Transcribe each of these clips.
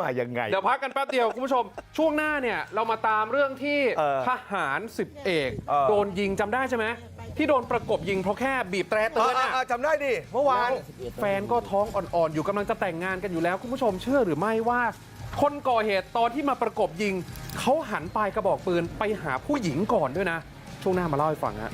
มายังไง เดี๋ยวพักกันแป๊บเดียวคุณผู้ชม ช่วงหน้าเนี่ยเรามาตามเรื่องที่เออทหารสิบเอกเออ โดนยิงจำได้ใช่ไหมที่โดนประกบยิงเพราะแค่บีบแตรเอเตืออนเอออะเออจำได้ดิ เมื่อวาน แฟนก็ท้องอ่อนๆ อยู่กำลังจะแต่งงานกันอยู่แล้ว คุณผู้ชมเชื่อหรือไม่ว่า คนก่อเหตุตอนที่มาประกบยิง เขาหันปลายกระบอกปืนไปหาผู้หญิงก่อนด้วยนะ ช่วงหน้ามาเล่าให้ฟังฮะ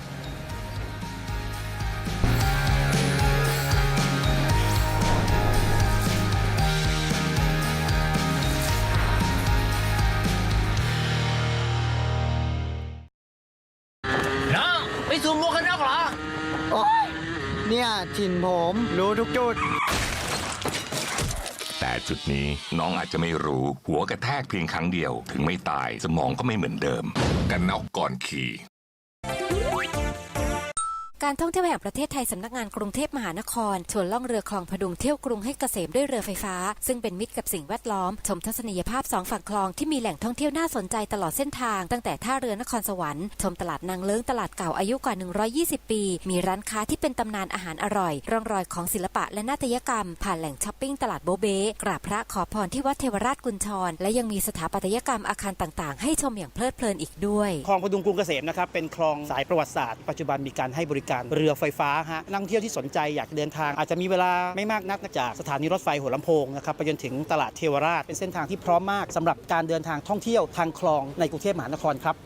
องไปสูมหมวกกันน็อกเหรอ โอ๊ยเนี่ยถิ่นผมรู้ทุกจุด แต่จุดนี้น้องอาจจะไม่รู้ หัวกระแทกเพียงครั้งเดียว ถึงไม่ตายสมองก็ไม่เหมือนเดิม กันน็อกก่อนขี่ การท่องเที่ยวแห่งประเทศไทยสำนักงานกรุงเทพมหานครชวนล่องเรือคลองพดุงเที่ยวกรุงให้เกษมด้วยเรือไฟฟ้า ซึ่งเป็นมิตรกับสิ่งแวดล้อม ชมทัศนียภาพสองฝั่งคลองที่มีแหล่งท่องเที่ยวน่าสนใจตลอดเส้นทาง ตั้งแต่ท่าเรือนครสวรรค์ชมตลาดนางเลิ้งตลาดเก่าอายุกว่า 120 ปี มีร้านค้าที่เป็นตำนานอาหารอร่อย ร่องรอยของศิลปะและนาฏยกรรม ผ่านแหล่งช้อปปิ้งตลาดโบเบกราบพระขอพรที่วัดเทวราชกุญชร และยังมีสถาปัตยกรรมอาคารต่างๆ ให้ชมอย่างเพลิดเพลินอีกด้วย คลองพดุงกรุงเกษมนะครับเป็นคลองสายประวัติศาสตร์ปัจจุบันมีการให้บริการเรือไฟฟ้าฮะนักท่องเที่ยวที่สนใจอยากเดินทาง อาจจะมีเวลาไม่มากนักจากสถานีรถไฟหัวลำโพงนะครับไปจนถึงตลาดเทวราช เป็นเส้นทางที่พร้อมมากสำหรับการเดินทางท่องเที่ยวทางคลองในกรุงเทพมหานครครับ